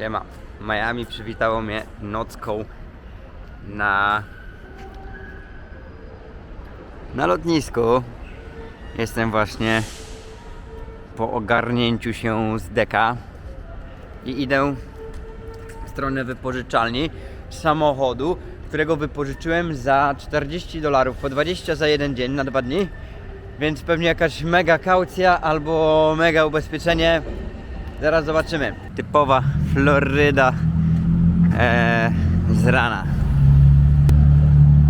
Siema. Miami przywitało mnie nocką na na lotnisku. Jestem właśnie po ogarnięciu się z deka i idę w stronę wypożyczalni samochodu, którego wypożyczyłem za 40 dolarów, po 20 za jeden dzień na dwa dni. Więc pewnie jakaś mega kaucja albo mega ubezpieczenie. Zaraz zobaczymy. Typowa Floryda e, z rana.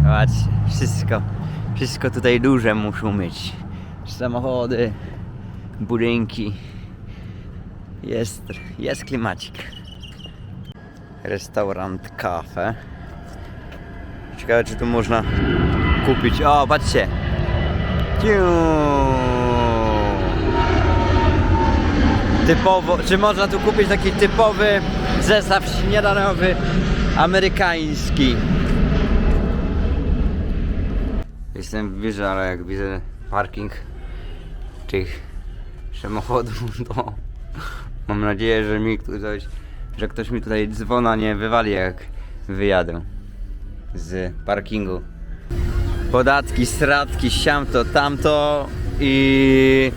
Zobaczcie, wszystko, wszystko tutaj duże muszą mieć. Samochody, budynki. Jest, jest klimacik. Restaurant, kafe. Ciekawe, czy tu można kupić. O, patrzcie. Ciu. Typowo, czy można tu kupić taki typowy zestaw śniadaniowy amerykański? Jestem w biurze, ale jak widzę parking tych samochodów, to mam nadzieję, że mi ktoś, że ktoś mi tutaj dzwona nie wywali jak wyjadę z parkingu. Podatki, stratki, siamto, tamto i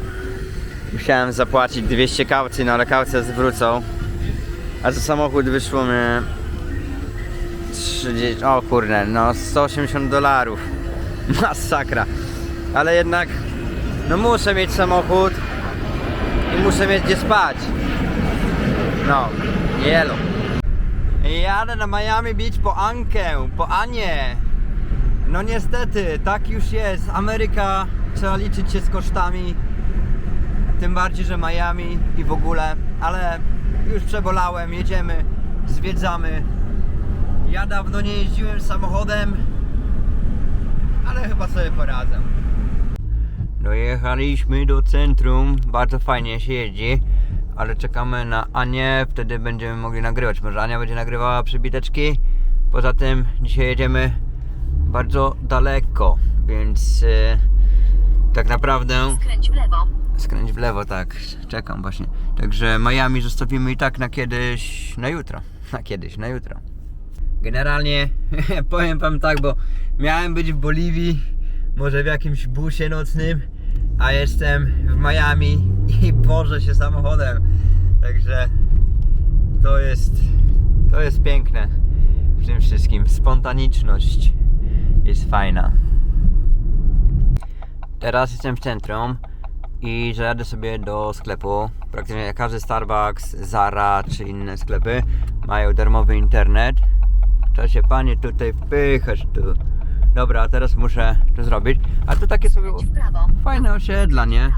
musiałem zapłacić 200 kaucji, no ale kaucje zwrócą. A za samochód wyszło mi 30, o kurde, no 180 dolarów. Masakra. Ale jednak, no muszę mieć samochód i muszę mieć gdzie spać. No, jelo. Jadę na Miami Beach po Ankę, po Anię. No niestety, tak już jest. Ameryka trzeba liczyć się z kosztami. Tym bardziej, że Miami i w ogóle, ale już przebolałem, jedziemy, zwiedzamy. Ja dawno nie jeździłem samochodem, ale chyba sobie poradzę. Dojechaliśmy do centrum, bardzo fajnie się jeździ, ale czekamy na Anię, wtedy będziemy mogli nagrywać. Może Ania będzie nagrywała przybiteczki. Poza tym dzisiaj jedziemy bardzo daleko, więc e, tak naprawdę Skręć w lewo. skręć w lewo, tak, czekam właśnie. Także Miami zostawimy i tak na kiedyś, na jutro, na kiedyś, na jutro. Generalnie powiem wam tak, bo miałem być w Boliwii, może w jakimś busie nocnym, a jestem w Miami i bożę się samochodem. Także to jest, to jest piękne w tym wszystkim. Spontaniczność jest fajna. Teraz jestem w centrum i zajadę sobie do sklepu. Praktycznie każdy Starbucks, Zara czy inne sklepy mają darmowy internet. Trzeba się panie tutaj wpychać tu. Dobra, a teraz muszę to zrobić. A to takie sobie fajne osiedla, nie?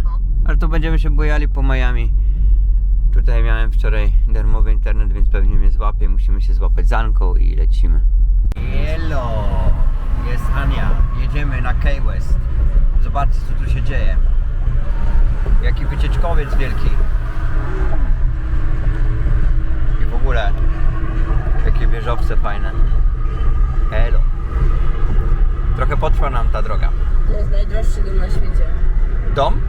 Ale tu będziemy się bujali po Miami. Tutaj miałem wczoraj darmowy internet, więc pewnie mnie złapie. Musimy się złapać z Anką i lecimy. Hello! Jest Ania. Jedziemy na Key West. Zobaczcie co tu się dzieje. Jaki wycieczkowiec wielki. I w ogóle jakie wieżowce fajne. Hello. Trochę potrwa nam ta droga. To jest najdroższy dom na świecie. Dom?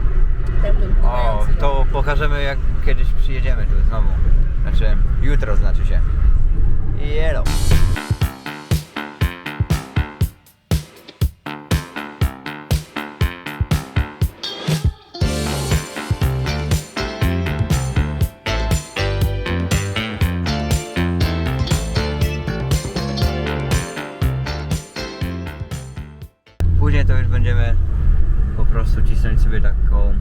Ten dom O, pływający to pokażemy jak kiedyś przyjedziemy tu znowu. Znaczy, jutro znaczy się. Jelo. To już będziemy po prostu cisnąć sobie taką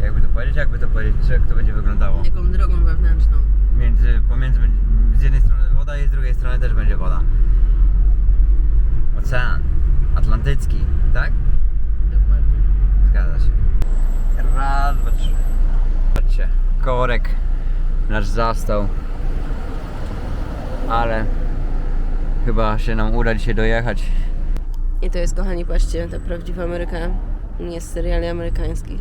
jakby to powiedzieć, jakby to powiedzieć, jak to będzie wyglądało? Taką drogą wewnętrzną. Między, pomiędzy, z jednej strony woda i z drugiej strony też będzie woda. Ocean Atlantycki, tak? Dokładnie. Zgadza się. Raz, dwa, trzy. Patrzcie, korek nasz zastał. Ale chyba się nam uda dzisiaj dojechać. I to jest, kochani, patrzcie, ta prawdziwa Ameryka. Nie z seriali amerykańskich.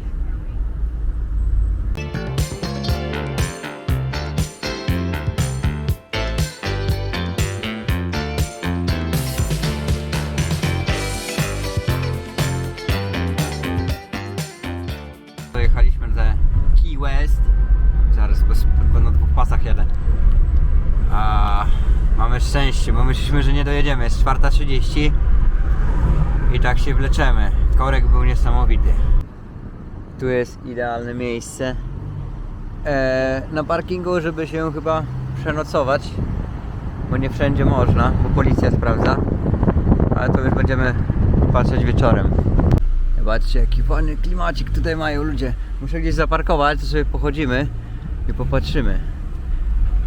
Do Key West. Zaraz, bo na dwóch pasach jadę. szczęście, bo myśleliśmy, że nie dojedziemy. Jest 4.30 i tak się wleczemy. Korek był niesamowity. Tu jest idealne miejsce e, na parkingu, żeby się chyba przenocować, bo nie wszędzie można, bo policja sprawdza. Ale to już będziemy patrzeć wieczorem. Zobaczcie, jaki fajny klimacik tutaj mają ludzie. Muszę gdzieś zaparkować, to sobie pochodzimy i popatrzymy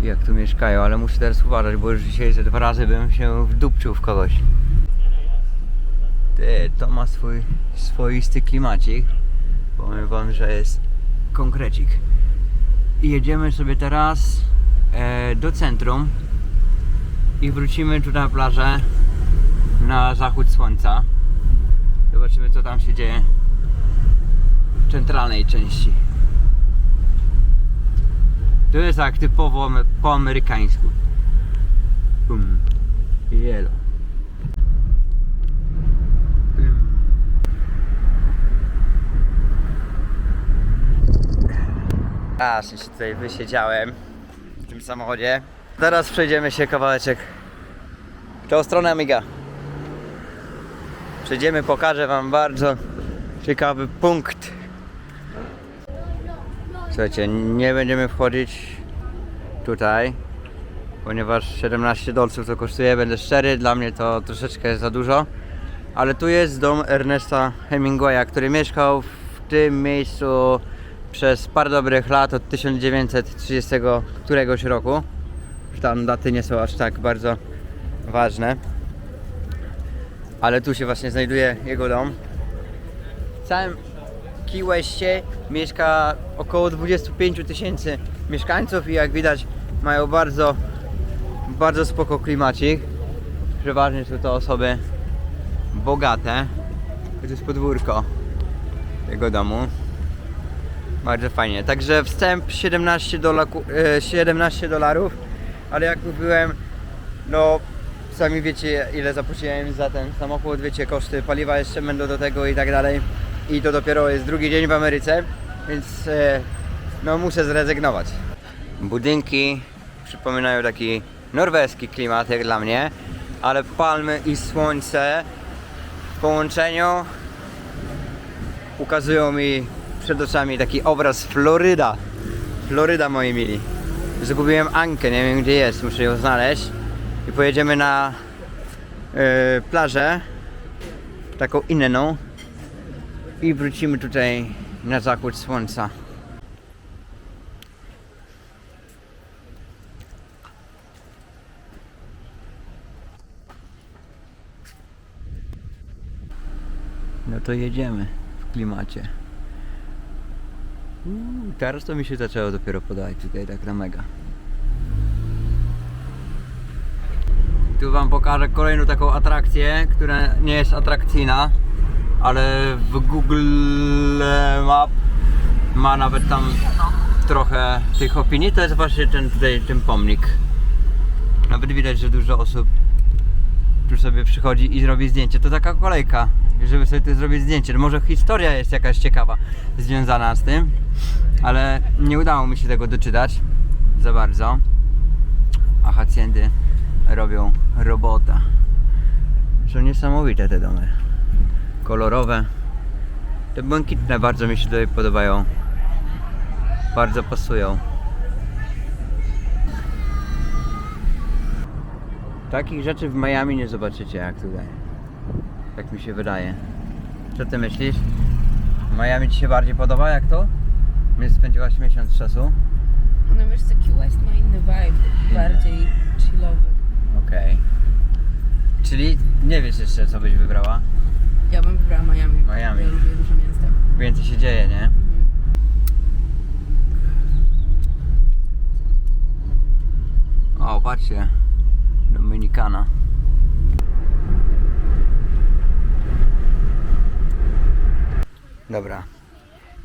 jak tu mieszkają, ale muszę teraz uważać, bo już dzisiaj ze dwa razy bym się wdupczył w kogoś. Ty, to ma swój swoisty klimacik. Powiem wam, że jest konkrecik. I jedziemy sobie teraz e, do centrum i wrócimy tu na plażę na zachód słońca. Zobaczymy co tam się dzieje w centralnej części. To jest tak typowo po amerykańsku. Bum. Jelo. Aż się tutaj wysiedziałem w tym samochodzie. Teraz przejdziemy się kawałeczek w tą stronę Amiga. Przejdziemy, pokażę wam bardzo ciekawy punkt. Słuchajcie, nie będziemy wchodzić tutaj, ponieważ 17 dolców to kosztuje, będę szczery, dla mnie to troszeczkę za dużo. Ale tu jest dom Ernesta Hemingwaya, który mieszkał w tym miejscu przez parę dobrych lat, od 1930 któregoś roku. Tam daty nie są aż tak bardzo ważne. Ale tu się właśnie znajduje jego dom. W całym Key mieszka około 25 tysięcy mieszkańców i jak widać mają bardzo, bardzo spoko klimacik. Przeważnie są to osoby bogate. To jest podwórko jego domu. Bardzo fajnie. Także wstęp 17, dolaku, e, 17 dolarów, ale jak mówiłem, no sami wiecie ile zapłaciłem za ten samochód, wiecie koszty paliwa jeszcze będą do tego i tak dalej. I to dopiero jest drugi dzień w Ameryce, więc e, no muszę zrezygnować. Budynki przypominają taki norweski klimat jak dla mnie, ale palmy i słońce w połączeniu ukazują mi przed oczami taki obraz Floryda. Floryda moi mili. Zgubiłem Ankę, nie wiem gdzie jest, muszę ją znaleźć. I pojedziemy na e, plażę, taką inną. I wrócimy tutaj na zachód słońca. No to jedziemy w klimacie. Teraz to mi się zaczęło dopiero podać tutaj tak na mega. Tu wam pokażę kolejną taką atrakcję, która nie jest atrakcyjna, ale w Google Map ma nawet tam trochę tych opinii. To jest właśnie ten tutaj ten pomnik. Nawet widać, że dużo osób tu sobie przychodzi i robi zdjęcie. To taka kolejka, żeby sobie tu zrobić zdjęcie. Może historia jest jakaś ciekawa związana z tym, ale nie udało mi się tego doczytać za bardzo. A hacjendy robią robota. Są niesamowite te domy. Kolorowe. Te błękitne bardzo mi się tutaj podobają. Bardzo pasują. Takich rzeczy w Miami nie zobaczycie jak tutaj. Tak mi się wydaje. Co ty myślisz? Miami ci się bardziej podoba jak to? Mnie spędziłaś miesiąc czasu. No wiesz, taki West ma inny vibe, bardziej chillowy. Okej. Czyli nie wiesz jeszcze co byś wybrała? Ja bym wybrała Miami. Miami. Ja lubię duże miasta. Więcej się dzieje, nie? O, patrzcie. Dominikana. Dobra.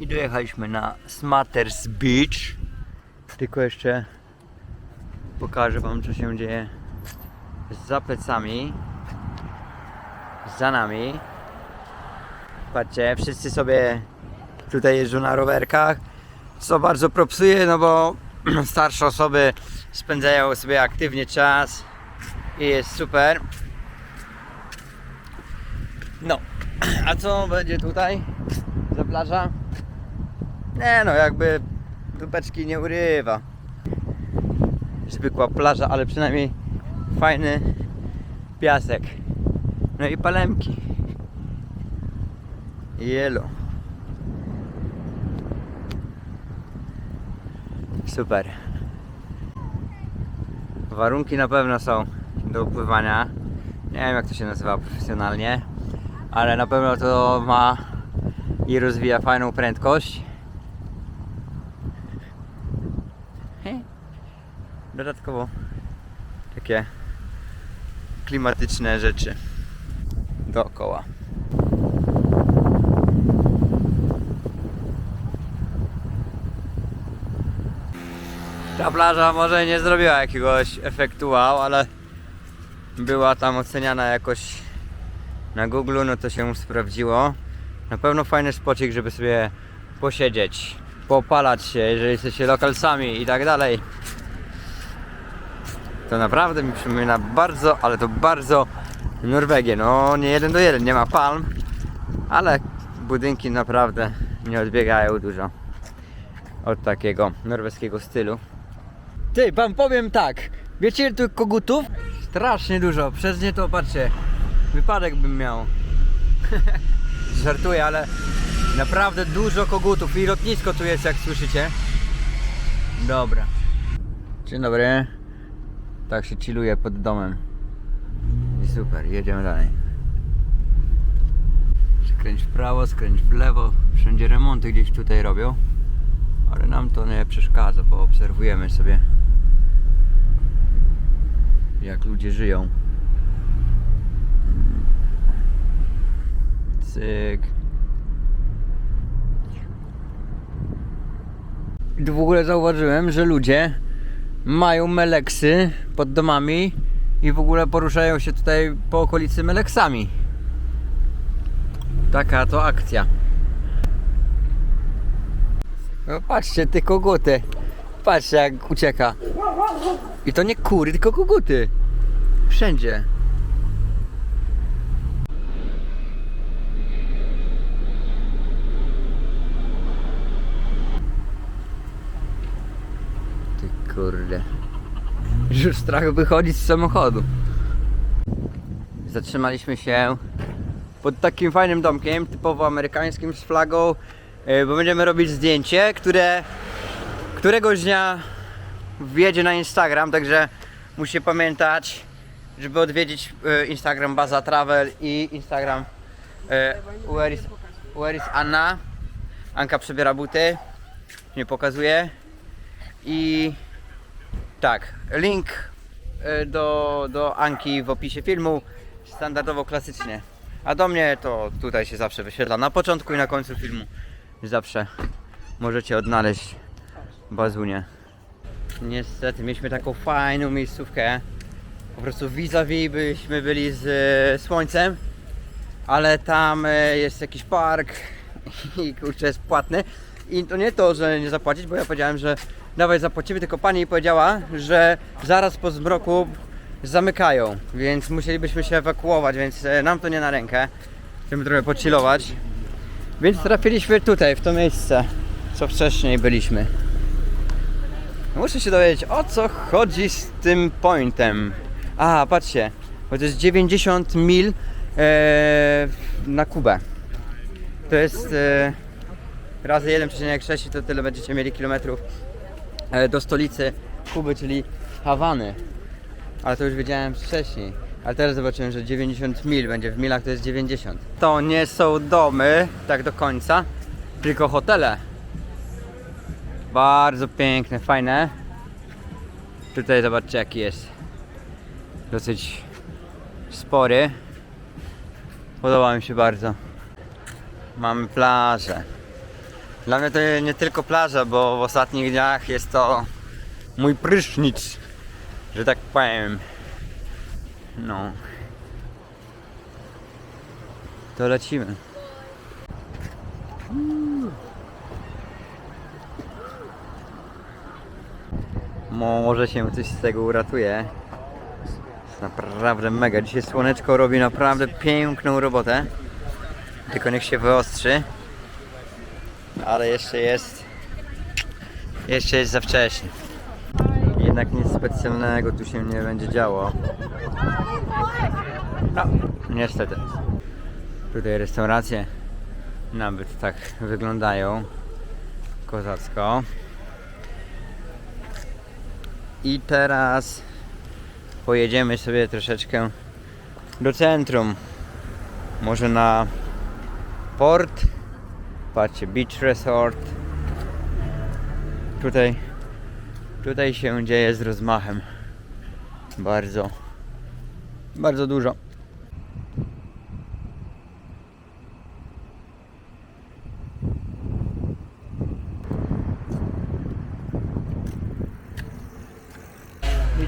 I dojechaliśmy na Smatters Beach. Tylko jeszcze pokażę wam co się dzieje za plecami. Za nami. Patrzcie, wszyscy sobie tutaj jeżdżą na rowerkach, co bardzo propsuje, no bo starsze osoby spędzają sobie aktywnie czas i jest super. No, a co będzie tutaj za plaża? Nie no, jakby dupeczki nie urywa. Zwykła plaża, ale przynajmniej fajny piasek. No i palemki. Jelo. Super. Warunki na pewno są do pływania. Nie wiem jak to się nazywa profesjonalnie, ale na pewno to ma i rozwija fajną prędkość. Dodatkowo takie klimatyczne rzeczy dookoła. Ta plaża może nie zrobiła jakiegoś efektu wow, ale była tam oceniana jakoś na Google, no to się sprawdziło. Na pewno fajny spocik, żeby sobie posiedzieć, popalać się, jeżeli jesteście lokalsami i tak dalej. To naprawdę mi przypomina bardzo, ale to bardzo Norwegię. No nie jeden do jeden, nie ma palm, ale budynki naprawdę nie odbiegają dużo od takiego norweskiego stylu. Ty, wam powiem tak. Wiecie ile tu kogutów? Strasznie dużo. Przez nie to patrzcie. Wypadek bym miał. Żartuję, ale naprawdę dużo kogutów. I lotnisko tu jest, jak słyszycie. Dobra. Dzień dobry. Tak się chilluje pod domem. I super, jedziemy dalej. Skręć w prawo, skręć w lewo. Wszędzie remonty gdzieś tutaj robią. Ale nam to nie przeszkadza, bo obserwujemy sobie jak ludzie żyją. Cyk. I w ogóle zauważyłem, że ludzie mają meleksy pod domami i w ogóle poruszają się tutaj po okolicy meleksami. Taka to akcja. No patrzcie, ty koguty. Patrzcie jak ucieka. I to nie kury, tylko koguty. Wszędzie. Ty kurde. Już strach wychodzić z samochodu. Zatrzymaliśmy się pod takim fajnym domkiem, typowo amerykańskim z flagą, e, bo będziemy robić zdjęcie, które któregoś dnia wjedzie na Instagram, także musicie pamiętać, żeby odwiedzić e, Instagram Baza Travel i Instagram e, Where is, where is Anna. Anka przebiera buty, nie pokazuje. I tak, link e, do, do Anki w opisie filmu, standardowo klasycznie. A do mnie to tutaj się zawsze wyświetla na początku i na końcu filmu. Zawsze możecie odnaleźć bazunię. Niestety mieliśmy taką fajną miejscówkę. Po prostu vis-a-vis byśmy byli z e, słońcem, ale tam e, jest jakiś park i kurczę jest płatny. I to nie to, że nie zapłacić, bo ja powiedziałem, że dawaj zapłacimy, tylko pani powiedziała, że zaraz po zmroku zamykają, więc musielibyśmy się ewakuować, więc e, nam to nie na rękę. Chcemy trochę pocilować. Więc trafiliśmy tutaj, w to miejsce, co wcześniej byliśmy. Muszę się dowiedzieć, o co chodzi z tym pointem. A, patrzcie, bo to jest 90 mil e, na Kubę. To jest e, razy 1,6 to tyle będziecie mieli kilometrów do stolicy Kuby, czyli Hawany. Ale to już wiedziałem wcześniej. Ale teraz zobaczyłem, że 90 mil będzie w milach to jest 90. To nie są domy tak do końca, tylko hotele. Bardzo piękne, fajne. Tutaj zobaczcie jaki jest. Dosyć spory. Podoba mi się bardzo. Mamy plażę. Dla mnie to nie tylko plaża, bo w ostatnich dniach jest to mój prysznic, że tak powiem. No. To lecimy. Może się coś z tego uratuje. Naprawdę mega. Dzisiaj słoneczko robi naprawdę piękną robotę. Tylko niech się wyostrzy. Ale jeszcze jest. Jeszcze jest za wcześnie. Jednak nic specjalnego tu się nie będzie działo. No, niestety. Tutaj restauracje nawet tak wyglądają. Kozacko. I teraz pojedziemy sobie troszeczkę do centrum. Może na port. Patrzcie, Beach Resort. Tutaj, tutaj się dzieje z rozmachem. Bardzo, bardzo dużo.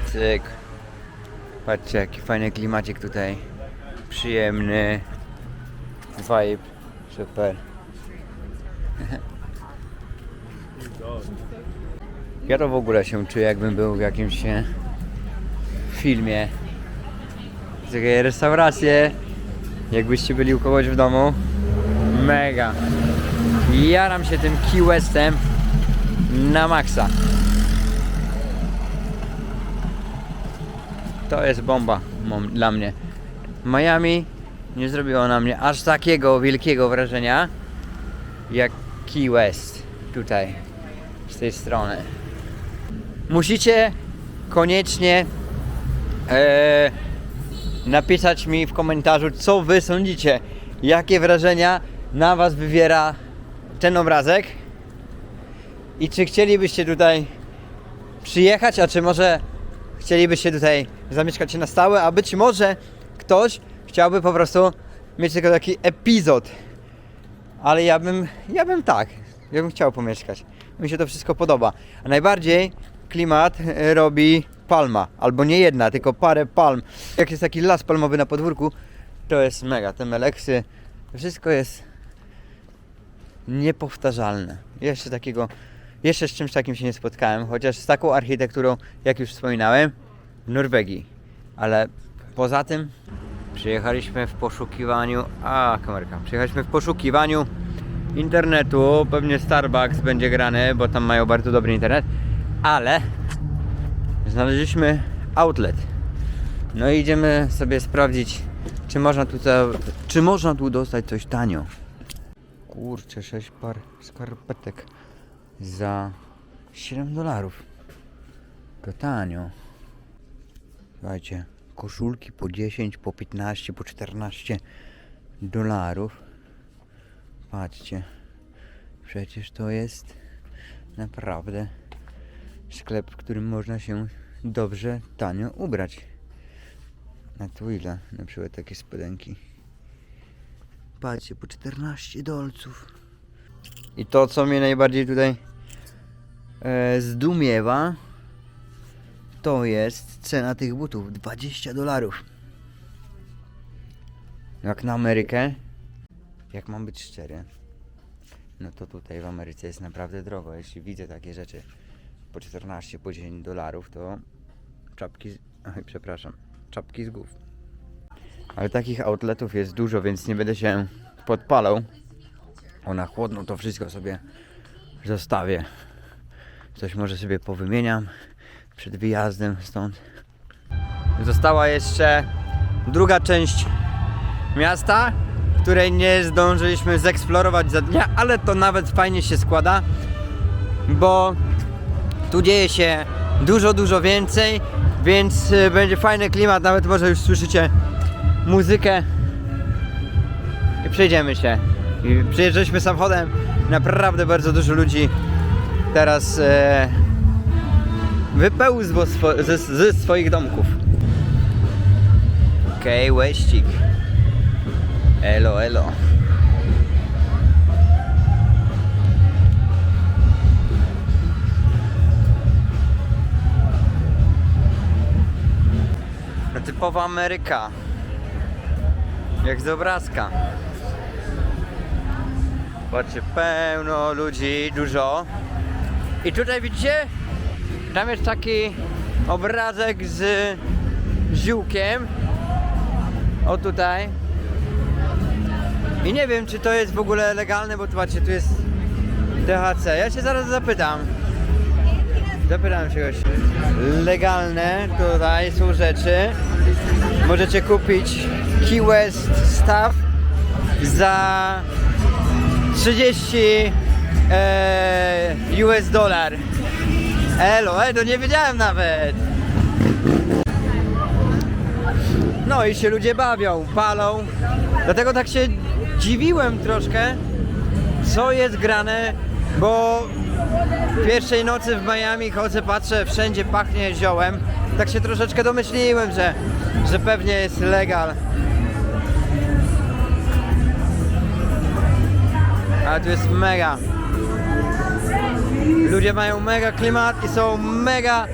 Cyk. Patrzcie, jaki fajny klimacik tutaj. Przyjemny. Vibe. Super. Ja to w ogóle się czuję, jakbym był w jakimś filmie. Takie restauracje. Jakbyście byli u kogoś w domu. Mega. Jaram się tym Key Westem na maksa. To jest bomba dla mnie. Miami nie zrobiło na mnie aż takiego wielkiego wrażenia jak Key West tutaj z tej strony. Musicie koniecznie e, napisać mi w komentarzu, co wy sądzicie, jakie wrażenia na was wywiera ten obrazek i czy chcielibyście tutaj przyjechać, a czy może chcielibyście tutaj zamieszkać się na stałe, a być może ktoś chciałby po prostu mieć tylko taki epizod. Ale ja bym, ja bym tak, ja bym chciał pomieszkać. Mi się to wszystko podoba. A najbardziej klimat e, robi palma, albo nie jedna, tylko parę palm. Jak jest taki las palmowy na podwórku, to jest mega. Te meleksy, wszystko jest niepowtarzalne. Jeszcze takiego, jeszcze z czymś takim się nie spotkałem, chociaż z taką architekturą, jak już wspominałem, w Norwegii. Ale poza tym przyjechaliśmy w poszukiwaniu, a kamerka, przyjechaliśmy w poszukiwaniu internetu, pewnie Starbucks będzie grany, bo tam mają bardzo dobry internet, ale znaleźliśmy outlet. No i idziemy sobie sprawdzić, czy można tu, czy można tu dostać coś tanio. Kurczę, 6 par skarpetek za 7 dolarów. To tanio. Słuchajcie, koszulki po 10, po 15, po 14 dolarów. Patrzcie, przecież to jest naprawdę sklep, w którym można się dobrze, tanio ubrać. Na tu ile? Na przykład takie spodenki. Patrzcie, po 14 dolców. I to, co mnie najbardziej tutaj e, zdumiewa, to jest cena tych butów 20 dolarów. Jak na Amerykę, jak mam być szczery, no to tutaj w Ameryce jest naprawdę drogo. Jeśli widzę takie rzeczy po 14, po 10 dolarów, to czapki, z... Oj, przepraszam, czapki z głów. Ale takich outletów jest dużo, więc nie będę się podpalał. O, na chłodno to wszystko sobie zostawię. Coś może sobie powymieniam przed wyjazdem stąd. Została jeszcze druga część miasta, której nie zdążyliśmy zeksplorować za dnia, ale to nawet fajnie się składa, bo tu dzieje się dużo, dużo więcej, więc y, będzie fajny klimat, nawet może już słyszycie muzykę i przejdziemy się. I przyjeżdżaliśmy samochodem, naprawdę bardzo dużo ludzi teraz e, wypełzło swo- ze, ze swoich domków. Okej, okay, łeścik. Elo, elo. Typowa Ameryka. Jak z obrazka. Patrzcie, pełno ludzi, dużo. I tutaj widzicie? Tam jest taki obrazek z ziółkiem. O tutaj. I nie wiem, czy to jest w ogóle legalne, bo zobaczcie, tu jest THC. Ja się zaraz zapytam. Zapytam się gościa. Legalne tutaj są rzeczy. Możecie kupić Key West Stuff za 30 e, US dolar. Elo, e, to nie wiedziałem nawet. No i się ludzie bawią, palą. Dlatego tak się dziwiłem troszkę, co jest grane, bo pierwszej nocy w Miami chodzę, patrzę, wszędzie pachnie ziołem. Tak się troszeczkę domyśliłem, że, że pewnie jest legal. Ale tu jest mega. Ludzie mają mega klimat i są mega,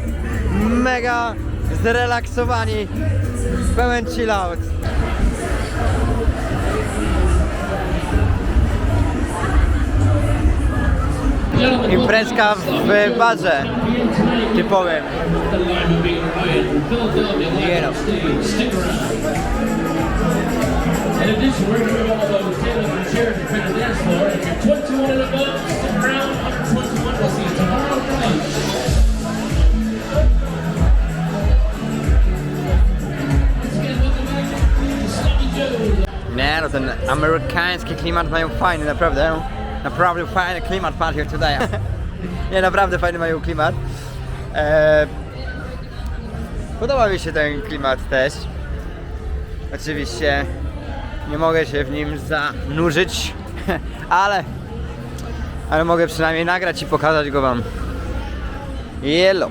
mega zrelaksowani. Pełen chill out. Imprezka w barze typowym. Nie no. In addition, we're going to all those tables and chairs in front of the dance floor. If you're 21 and above, stick around. Nie no, ten amerykański klimat mają fajny, naprawdę. Naprawdę fajny klimat patrzcie tutaj. Nie, naprawdę fajny mają klimat. E, podoba mi się ten klimat też. Oczywiście nie mogę się w nim zanurzyć, ale, ale mogę przynajmniej nagrać i pokazać go wam. Yellow.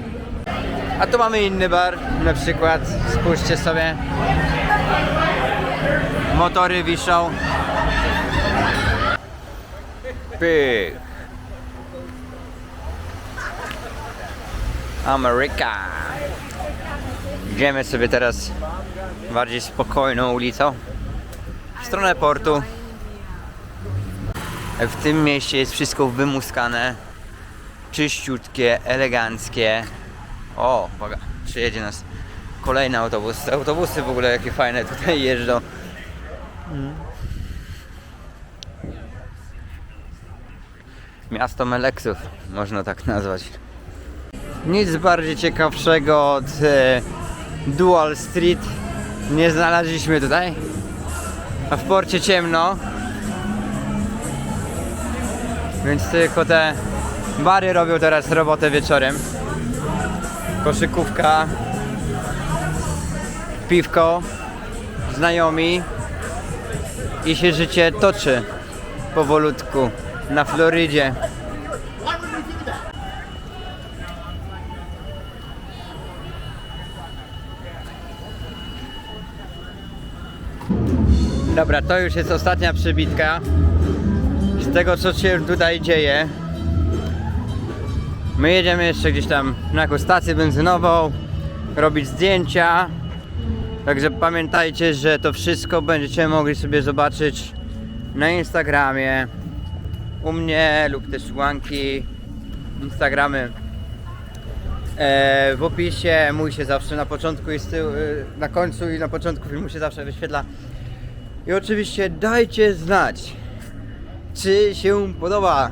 A tu mamy inny bar, na przykład, spójrzcie sobie. Motory wiszą. Pyk. Ameryka. Idziemy sobie teraz bardziej spokojną ulicą w stronę portu. W tym mieście jest wszystko wymuskane, czyściutkie, eleganckie. O, uwaga, przyjedzie nas kolejny autobus. Autobusy w ogóle jakie fajne tutaj jeżdżą. Miasto Meleksów, można tak nazwać. Nic bardziej ciekawszego od e, Dual Street nie znaleźliśmy tutaj. A w porcie ciemno. Więc tylko te bary robią teraz robotę wieczorem. Koszykówka, piwko, znajomi i się życie toczy powolutku na Florydzie. Dobra, to już jest ostatnia przybitka tego co się tutaj dzieje. My jedziemy jeszcze gdzieś tam na jakąś stację benzynową robić zdjęcia. Także pamiętajcie, że to wszystko będziecie mogli sobie zobaczyć na Instagramie u mnie lub też u Anki Instagramy e, w opisie mój się zawsze na początku i tyłu, e, na końcu i na początku filmu się zawsze wyświetla i oczywiście dajcie znać czy się podoba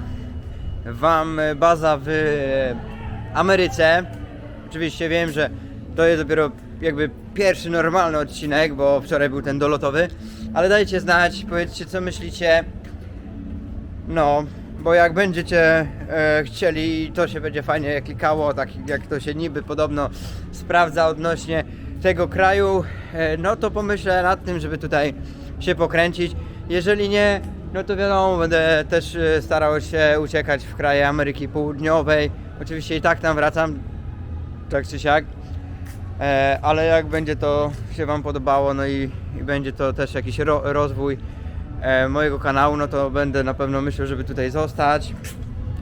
Wam baza w Ameryce? Oczywiście wiem, że to jest dopiero jakby pierwszy normalny odcinek, bo wczoraj był ten dolotowy ale dajcie znać, powiedzcie co myślicie. No, bo jak będziecie e, chcieli, to się będzie fajnie klikało, tak jak to się niby podobno sprawdza odnośnie tego kraju, e, no to pomyślę nad tym, żeby tutaj się pokręcić. Jeżeli nie, no to wiadomo, będę też e, starał się uciekać w kraje Ameryki Południowej. Oczywiście i tak tam wracam, tak czy siak. E, ale jak będzie to się Wam podobało, no i, i będzie to też jakiś ro, rozwój e, mojego kanału, no to będę na pewno myślał, żeby tutaj zostać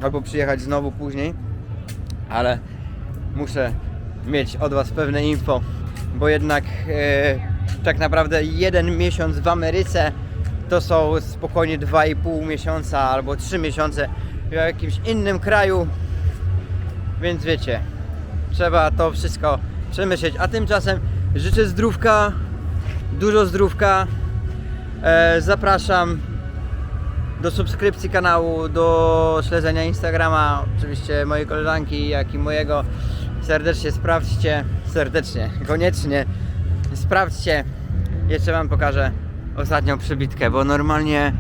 albo przyjechać znowu później, ale muszę mieć od Was pewne info, bo jednak e, tak naprawdę jeden miesiąc w Ameryce to są spokojnie 2,5 miesiąca albo 3 miesiące w jakimś innym kraju, więc wiecie, trzeba to wszystko przemyśleć, a tymczasem Życzę zdrówka, dużo zdrówka. E, zapraszam do subskrypcji kanału, do śledzenia Instagrama, oczywiście mojej koleżanki, jak i mojego. Serdecznie sprawdźcie, serdecznie, koniecznie sprawdźcie. Jeszcze Wam pokażę ostatnią przybitkę, bo normalnie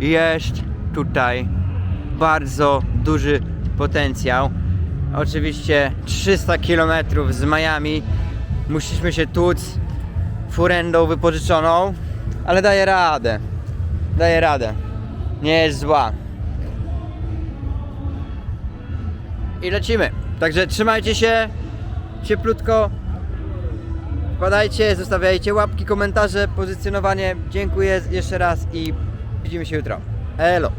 jest tutaj bardzo duży potencjał. Oczywiście 300 km z Miami. Musieliśmy się tłuc furendą wypożyczoną, ale daje radę. Daje radę. Nie jest zła. I lecimy. Także trzymajcie się cieplutko. Wpadajcie, zostawiajcie łapki, komentarze, pozycjonowanie. Dziękuję jeszcze raz i widzimy się jutro. Elo.